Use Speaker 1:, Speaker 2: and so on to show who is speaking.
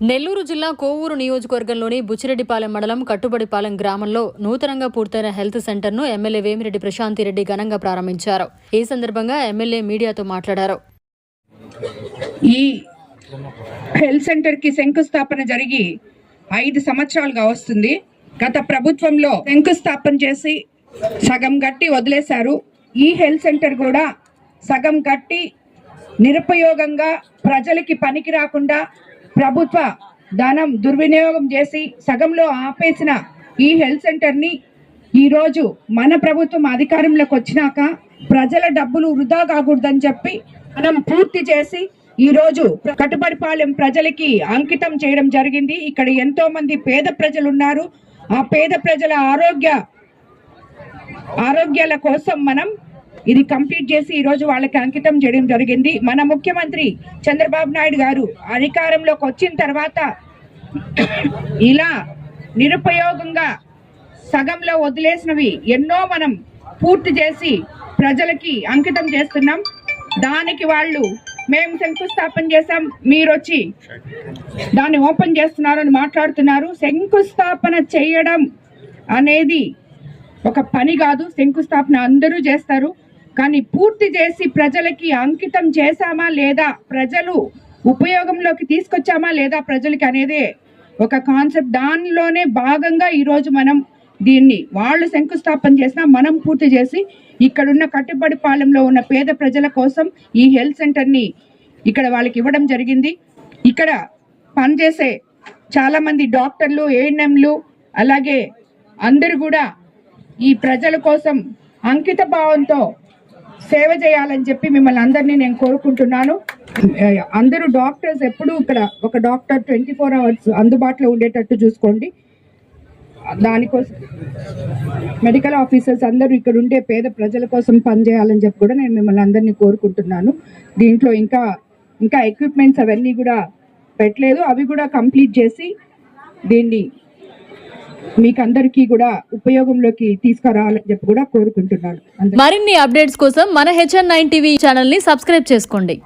Speaker 1: నెల్లూరు జిల్లా కోవూరు నియోజకవర్గంలోని బుచ్చిరెడ్డిపాలెం మండలం కట్టుబడిపాలెం గ్రామంలో నూతనంగా పూర్తయిన హెల్త్ సెంటర్ను ఎమ్మెల్యే వేమిరెడ్డి ప్రశాంతిరెడ్డి ఘనంగా ప్రారంభించారు. ఈ సందర్భంగా ఎమ్మెల్యే మీడియాతో మాట్లాడారు.
Speaker 2: ఈ హెల్త్ సెంటర్కి శంకుస్థాపన జరిగి ఐదు సంవత్సరాలుగా వస్తుంది. గత ప్రభుత్వంలో శంకుస్థాపన చేసి సగం కట్టి వదిలేశారు. ఈ హెల్త్ సెంటర్ కూడా సగం కట్టి నిరుపయోగంగా ప్రజలకి పనికి రాకుండా ప్రభుత్వ ధనం దుర్వినియోగం చేసి సగంలో ఆపేసిన ఈ హెల్త్ సెంటర్ని ఈరోజు మన ప్రభుత్వం అధికారంలోకి వచ్చినాక ప్రజల డబ్బులు వృధా కాకూడదని చెప్పి మనం పూర్తి చేసి ఈరోజు కట్టుబడిపాలెం ప్రజలకి అంకితం చేయడం జరిగింది. ఇక్కడ ఎంతో మంది పేద ప్రజలు ఉన్నారు. ఆ పేద ప్రజల ఆరోగ్య ఆరోగ్యాల కోసం మనం ఇది కంప్లీట్ చేసి ఈ రోజు వాళ్ళకి అంకితం చేయడం జరిగింది. మన ముఖ్యమంత్రి చంద్రబాబు నాయుడు గారు అధికారంలోకి వచ్చిన తర్వాత ఇలా నిరుపయోగంగా సగంలో వదిలేసినవి ఎన్నో మనం పూర్తి చేసి ప్రజలకి అంకితం చేస్తున్నాం. దానికి వాళ్ళు మేము శంకుస్థాపన చేసాం మీరు వచ్చి దాన్ని ఓపెన్ చేస్తున్నారని మాట్లాడుతున్నారు. శంకుస్థాపన చేయడం అనేది ఒక పని కాదు. శంకుస్థాపన అందరూ చేస్తారు. కానీ పూర్తి చేసి ప్రజలకి అంకితం చేశామా లేదా ప్రజలు ఉపయోగంలోకి తీసుకొచ్చామా లేదా ప్రజలకి అనేదే ఒక కాన్సెప్ట్. దానిలోనే భాగంగా ఈరోజు మనం దీన్ని వాళ్ళు శంకుస్థాపన చేసినా మనం పూర్తి చేసి ఇక్కడున్న కట్టుబడి పాలెంలో ఉన్న పేద ప్రజల కోసం ఈ హెల్త్ సెంటర్ని ఇక్కడ వాళ్ళకి ఇవ్వడం జరిగింది. ఇక్కడ పనిచేసే చాలామంది డాక్టర్లు ఏఎన్ఎంలు అలాగే అందరూ కూడా ఈ ప్రజల కోసం అంకిత భావంతో సేవ చేయాలని చెప్పి మిమ్మల్ని అందరినీ నేను కోరుకుంటున్నాను. అందరూ డాక్టర్స్ ఎప్పుడూ ఇక్కడ ఒక డాక్టర్ ట్వంటీ ఫోర్ అవర్స్ అందుబాటులో ఉండేటట్టు చూసుకోండి. దానికోసం మెడికల్ ఆఫీసర్స్ అందరూ ఇక్కడ ఉండే పేద ప్రజల కోసం పనిచేయాలని చెప్పి కూడా నేను మిమ్మల్ని అందరినీ కోరుకుంటున్నాను. దీంట్లో ఇంకా ఇంకా ఎక్విప్మెంట్స్ అవన్నీ కూడా పెట్టలేదు. అవి కూడా కంప్లీట్ చేసి దీన్ని మీకు అందరికీ కూడా ఉపయోగంలోకి తీసుకురావాలని చెప్పి కూడా కోరుకుంటున్నాను.
Speaker 1: మరిన్ని అప్డేట్స్ కోసం మన హెచ్ఎన్ నైన్ టీవీ ఛానల్ని సబ్స్క్రైబ్ చేసుకోండి.